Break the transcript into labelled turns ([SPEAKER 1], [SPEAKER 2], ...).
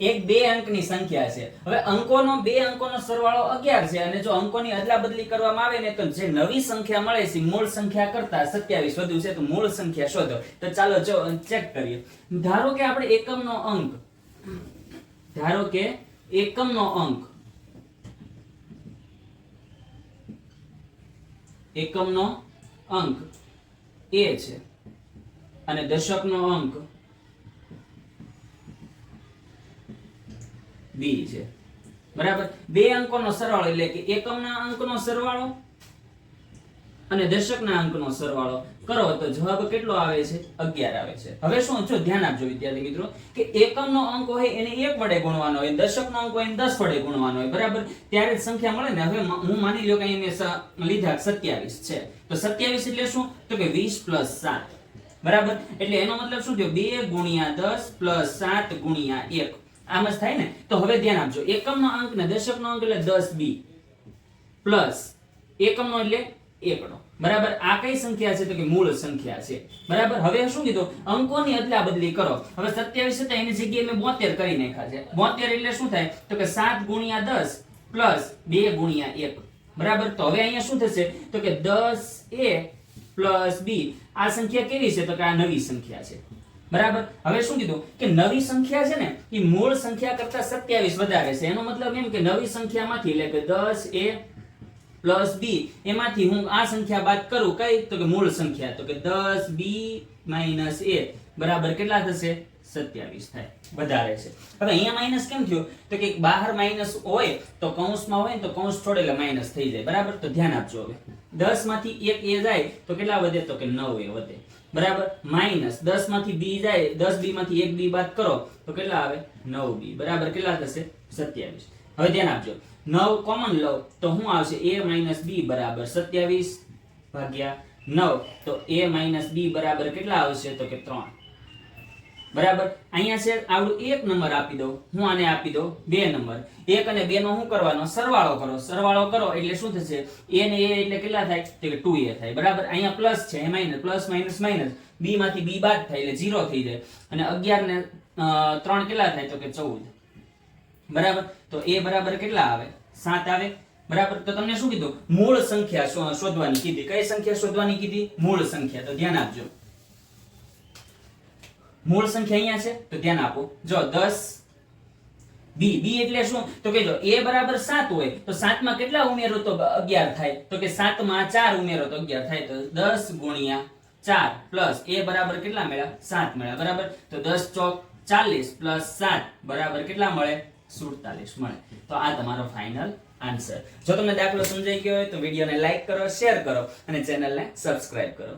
[SPEAKER 1] એક બે અંકની સંખ્યા છે. હવે અંકોનો બે અંકોનો સરવાળો અગિયાર છે અને જો અંકોની અદલા બદલી કરવામાં આવે ને તો જે નવી સંખ્યા મળે છે મૂળ સંખ્યા કરતા સત્યાવીસ વધુ છે, તો મૂળ સંખ્યા શોધો. તો ચાલો જો ચેક કરીએ. ધારો કે આપણે એકમનો અંક, ધારો કે એકમનો અંક એકમનો અંક એ છે અને દશકનો અંક બી છે. બરાબર? બે અંકોનો સરવાળો એટલે કે એકમના અંકનો સરવાળો અને દશકના અંકનો સરવાળો. કરો તો જવાબ કેટલો આવે છે? 11 આવે છે. હવે શું? જો ધ્યાન આપજો વિદ્યાર્થી મિત્રો, કે એકમનો અંક હોય એને 1 વડે ગુણવાનો હોય, દશકનો અંક હોય એને 10 વડે ગુણવાનો હોય. બરાબર? ત્યારે જ સંખ્યા મળે ને? હવે હું માની લ્યો કે એને લીધા 27 છે. તો 27 એટલે શું? તો કે 20 7 બરાબર? એટલે એનો મતલબ શું થયો? 2 ગુણ્યા 10 7 ગુણ્યા 1 આમ જ થાય ને? તો હવે ધ્યાન આપજો. એકમનો અંક ને દશકનો અંક એટલે દસ બી. પ્લસ એકમનો એટલે એકડો બરાબર? આ કઈ સંખ્યા છે? તો કે મૂળ સંખ્યા છે. બરાબર? હવે શું કીધું? અંકોની અદલા બદલી કરો. હવે 27 હતા, એની જગ્યાએ મેં 72 કરી નાખ્યા છે. 72 એટલે શું થાય? તો કે સાત ગુણ્યા દસ પ્લસ બે ગુણ્યા એક. બરાબર? તો હવે અહીંયા શું થશે? તો કે દસ એ પ્લસ બી. આ સંખ્યા કેવી છે? તો કે આ નવી સંખ્યા છે. બરાબર? હવે શું કીધું? કે નવી સંખ્યા છે ને એ મૂળ સંખ્યા કરતા 27 વધારે છે. એનો મતલબ એમ કે નવી સંખ્યામાંથી, એટલે કે દસ એ પ્લસ બી, એમાંથી હું આ સંખ્યા બાદ કરું, કઈ? તો કે મૂળ સંખ્યા. તો કે દસ બી માઇનસ એ. બરાબર? કેટલા થશે? 27 થાય, વધારે છે. હવે અહીંયા માઇનસ કેમ થયો? તો કે બહાર માઇનસ હોય તો કૌંસમાં હોય તો કૌંસ છોડે એટલે માઇનસ થઈ જાય. બરાબર? તો ધ્યાન આપજો હવે. દસમાંથી એક એ જાય તો કેટલા વધે? તો કે નવ એ વધે. બરાબર? માઇનસ દસમાંથી બી જાય, દસ બી માંથી એક બી બાદ કરો, તો કેટલા આવે? નવ બી. બરાબર? કેટલા થશે? 27 હવે ધ્યાન આપજો. નવ કોમન લો, તો શું આવશે? એ માઇનસ બી બરાબર 27 ભાગ્યા નવ. તો એ માઇનસ બી બરાબર કેટલા આવશે? તો કે 3 બરાબર? અહીંયા છે, આવડું એક નંબર આપી દઉં. હું આને આપી દઉં? બે નંબર. એક અને બે નો શું કરવાનો? સરવાળો કરો. સરવાળો કરો એટલે શું થશે? એ ને એ એટલે કેટલા થાય? તો કે 2a થાય. બરાબર? અહીંયા પ્લસ છે, એ minus plus minus minus b માંથી b બાદ થાય એટલે 0 થઈ જાય. અને 11 ને 3 કેટલા થાય? તો કે 14 બરાબર? તો a બરાબર કેટલા આવે? 7 આવે. બરાબર? તો તમને શું કીધું? મૂળ સંખ્યા શોધવાની કીધી. કઈ સંખ્યા શોધવાની કીધી? મૂળ સંખ્યા. તો ધ્યાન આપજો. મૂળ સંખ્યા અહીંયા છે, તો ધ્યાન આપો. જો 10 બી બી એટલે શું? તો કે જો એ બરાબર 7 હોય, તો 7 માં કેટલા ઉમેરો? તો 11 થાય. તો કે 7 માં 4 ઉમેરો, તો 11 થાય. તો 10 ગુણ્યા 4 પ્લસ એ બરાબર કેટલા મળ્યા? 7 મળ્યા. બરાબર? તો 10 ચોક 40 પ્લસ 7 બરાબર કેટલા મળે? 47 મળે. તો આ તમારો ફાઇનલ આન્સર જો તમને દાખલો સમજાઈ ગયો હોય તો વિડીયોને લાઈક કરો શેર કરો અને ચેનલને સબસ્ક્રાઇબ કરો.